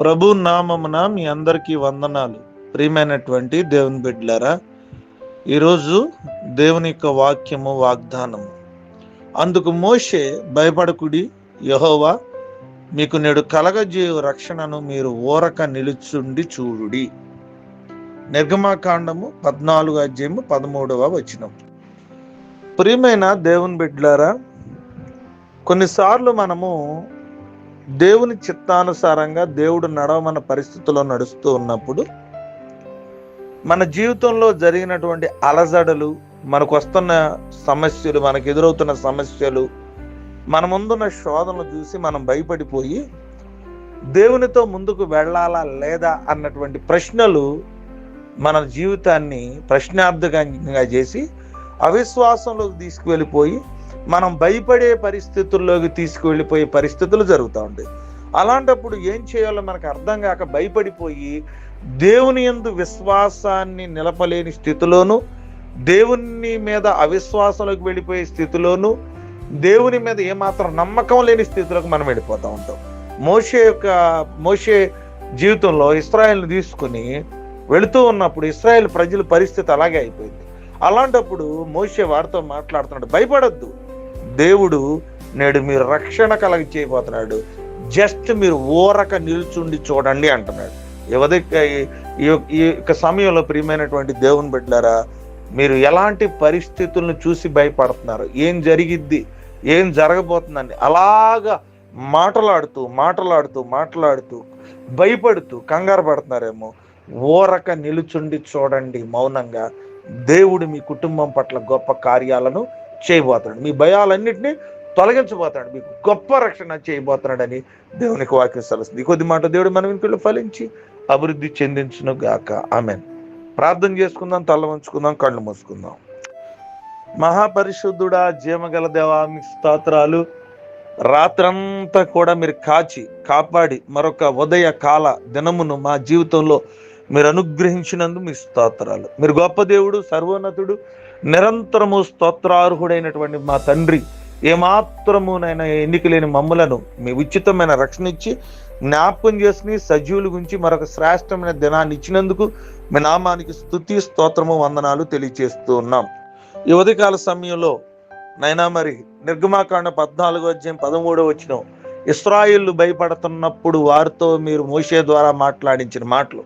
ప్రభు నామమున మీ అందరికీ వందనాలు. ప్రియమైనటువంటి దేవుని బిడ్డలారా ఈరోజు దేవుని యొక్క వాక్యము వాగ్దానము. అందుకు మోషే భయపడకుడి యహోవా మీకు నేడు కలగజేయు రక్షణను మీరు ఓరక నిలుచుండి చూడుడి. నిర్గమాకాండము పద్నాలుగు అధ్యాయము పదమూడవ వచనం. ప్రియమైన దేవుని బిడ్డలారా కొన్నిసార్లు మనము దేవుని చిత్తానుసారంగా దేవుడు నడవమన్న పరిస్థితుల్లో నడుస్తూ ఉన్నప్పుడు మన జీవితంలో జరిగినటువంటి అలజడలు మనకు వస్తున్న సమస్యలు మనకు ఎదురవుతున్న సమస్యలు మన ముందున్న శోధనలు చూసి మనం భయపడిపోయి దేవునితో ముందుకు వెళ్ళాలా లేదా అన్నటువంటి ప్రశ్నలు మన జీవితాన్ని ప్రశ్నార్థకంగా చేసి అవిశ్వాసంలోకి తీసుకువెళ్ళిపోయి మనం భయపడే పరిస్థితుల్లోకి తీసుకువెళ్ళిపోయే పరిస్థితులు జరుగుతూ ఉంటాయి అలాంటప్పుడు ఏం చేయాలో మనకు అర్థం కాక భయపడిపోయి దేవుని యందు విశ్వాసాన్ని నిలపలేని స్థితిలోను దేవుని మీద అవిశ్వాసంలోకి వెళ్ళిపోయే స్థితిలోను దేవుని మీద ఏమాత్రం నమ్మకం లేని స్థితిలోకి మనం వెళ్ళిపోతూ ఉంటాం. మోషే యొక్క మోషే జీవితంలో ఇస్రాయల్ని తీసుకుని వెళుతూ ఉన్నప్పుడు ఇస్రాయల్ ప్రజల పరిస్థితి అలాగే అయిపోయింది. అలాంటప్పుడు మోషే వారితో మాట్లాడుతున్నాడు భయపడద్దు. దేవుడు నేడు మీరు రక్షణ కలగ చేయబోతున్నాడు. జస్ట్ మీరు ఊరక నిల్చుండి చూడండి అంటున్నాడు. యువది ఈ యొక్క సమయంలో ప్రియమైనటువంటి దేవుని బిడ్డారా మీరు ఎలాంటి పరిస్థితులను చూసి భయపడుతున్నారు? ఏం జరిగిద్ది? ఏం జరగబోతుందని అలాగా మాటలాడుతూ మాటలాడుతూ మాట్లాడుతూ భయపడుతూ కంగారు పడుతున్నారేమో. ఓరక నిలుచుండి చూడండి మౌనంగా. దేవుడు మీ కుటుంబం పట్ల గొప్ప కార్యాలను చేయబోతున్నాడు. మీ భయాలన్నింటినీ తొలగించబోతున్నాడు. మీకు గొప్ప రక్షణ చేయబోతున్నాడని దేవునికి వాక్యం సలుస్తుంది కొద్ది మాట దేవుడు మనం వెనుకలు ఫలించి అభివృద్ధి చెందించును గాక. ఆమెన్. ప్రార్థన చేసుకుందాం తల ఉంచుకుందాం కళ్ళు మూసుకుందాం. మహాపరిశుద్ధుడా జీవగల దేవా మీ స్తోత్రాలు రాత్రంతా కూడా మీరు కాచి కాపాడి మరొక ఉదయ కాల దినమును మా జీవితంలో మీరు అనుగ్రహించినందుకు మీ స్తోత్రాలు. మీరు గొప్ప దేవుడు సర్వోన్నతుడు నిరంతరము స్తోత్రార్హుడైనటువంటి మా తండ్రి ఏమాత్రమునైనా ఎన్నిక లేని మమ్ములను మీ ఉచితమైన రక్షణ ఇచ్చి జ్ఞాపకం చేసుకుని సజీవుల గురించి మరొక శ్రేష్టమైన దినాన్ని ఇచ్చినందుకు మీ నామానికి స్తుతి స్తోత్రము వందనాలు తెలియజేస్తూ ఉన్నాం. ఈ ఉదయకాల సమయంలో నైనా మరి నిర్గమాకాండ పద్నాలుగో అధ్యాయం పదమూడో వచ్చిన ఇస్రాయిల్లు భయపడుతున్నప్పుడు వారితో మీరు మోసే ద్వారా మాట్లాడించిన మాటలు.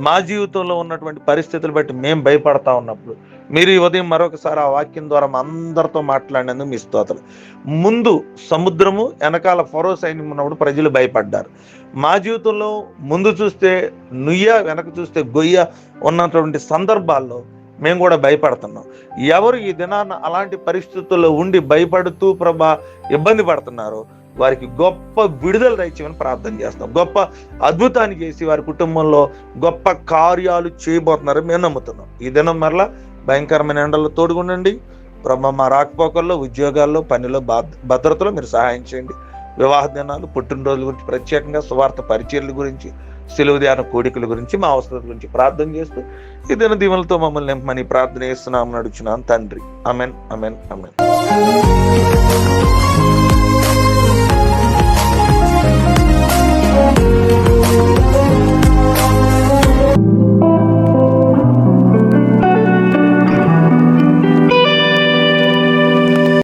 మా జీవితంలో ఉన్నటువంటి పరిస్థితులు బట్టి మేము భయపడతా ఉన్నప్పుడు మీరు ఈ ఉదయం మరొకసారి ఆ వాక్యం ద్వారా మా అందరితో మాట్లాడినందుకు మీ స్తోత్రం. ముందు సముద్రము వెనకాల ఫరో సైన్యం ఉన్నప్పుడు ప్రజలు భయపడ్డారు. మా జీవితంలో ముందు చూస్తే నుయ్య వెనక చూస్తే గొయ్య ఉన్నటువంటి సందర్భాల్లో మేము కూడా భయపడుతున్నాం. ఎవరు ఈ దినాన్న అలాంటి పరిస్థితుల్లో ఉండి భయపడుతూ ప్రభా ఇబ్బంది పడుతున్నారో? వారికి గొప్ప విడుదల దయచేయమని ప్రార్థన చేస్తాం. గొప్ప అద్భుతాన్ని చేసి వారి కుటుంబంలో గొప్ప కార్యాలు చేయబోతున్నారని మేము నమ్ముతున్నాం. ఈ దినం మరలా భయంకరమైన ఎండల్లో తోడుగుండండి. బ్రహ్మ మా రాకపోకల్లో ఉద్యోగాల్లో పనిలో భద్రతలో మీరు సహాయం చేయండి. వివాహ దినాలు పుట్టినరోజుల గురించి ప్రత్యేకంగా సువార్త పరిచయల గురించి సెలవు ధ్యాన కోడికల గురించి మా అవసరాల గురించి ప్రార్థన చేస్తూ ఈ దిన దీవులతో మమ్మల్ని నింపమని ప్రార్థన చేస్తున్నాం నడుచున్నాం తండ్రి. Amen amen amen